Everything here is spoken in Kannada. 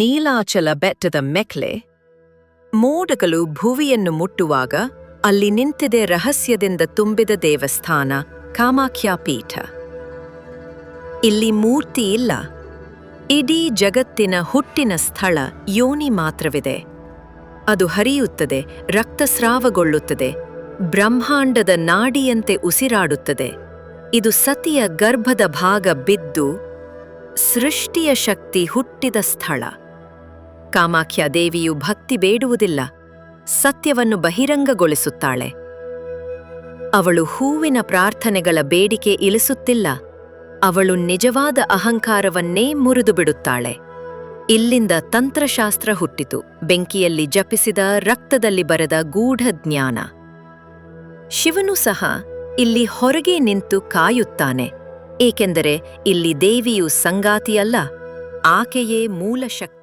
ನೀಲಾಚಲ ಬೆಟ್ಟದ ಮೆಕ್ಲೆ ಮೋಡಗಳು ಭುವಿಯನ್ನು ಮುಟ್ಟುವಾಗ ಅಲ್ಲಿ ನಿಂತಿದೆ ರಹಸ್ಯದಿಂದ ತುಂಬಿದ ದೇವಸ್ಥಾನ, ಕಾಮಾಖ್ಯಾ ಪೀಠ. ಇಲ್ಲಿ ಮೂರ್ತಿ ಇಲ್ಲ. ಇಡೀ ಜಗತ್ತಿನ ಹುಟ್ಟಿನ ಸ್ಥಳ ಯೋನಿ ಮಾತ್ರವಿದೆ. ಅದು ಹರಿಯುತ್ತದೆ, ರಕ್ತಸ್ರಾವಗೊಳ್ಳುತ್ತದೆ, ಬ್ರಹ್ಮಾಂಡದ ನಾಡಿಯಂತೆ ಉಸಿರಾಡುತ್ತದೆ. ಇದು ಸತಿಯ ಗರ್ಭದ ಭಾಗ ಬಿದ್ದು ಸೃಷ್ಟಿಯ ಶಕ್ತಿ ಹುಟ್ಟಿದ ಸ್ಥಳ. ಕಾಮಾಖ್ಯ ದೇವಿಯು ಭಕ್ತಿ ಬೇಡುವುದಿಲ್ಲ, ಸತ್ಯವನ್ನು ಬಹಿರಂಗಗೊಳಿಸುತ್ತಾಳೆ. ಅವಳು ಹೂವಿನ ಪ್ರಾರ್ಥನೆಗಳ ಬೇಡಿಕೆ ಇಳಿಸುತ್ತಿಲ್ಲ, ಅವಳು ನಿಜವಾದ ಅಹಂಕಾರವನ್ನೇ ಮುರಿದುಬಿಡುತ್ತಾಳೆ. ಇಲ್ಲಿಂದ ತಂತ್ರಶಾಸ್ತ್ರ ಹುಟ್ಟಿತು, ಬೆಂಕಿಯಲ್ಲಿ ಜಪಿಸಿದ ರಕ್ತದಲ್ಲಿ ಬರೆದ ಗೂಢ ಜ್ಞಾನ ಶಿವನು ಸಹ ಇಲ್ಲಿ ಹೊರಗೆ ನಿಂತು ಕಾಯುತ್ತಾನೆ, ಏಕೆಂದರೆ ಇಲ್ಲಿ ದೇವಿಯು ಸಂಗಾತಿಯಲ್ಲ, ಆಕೆಯೇ ಮೂಲ ಶಕ್ತಿ.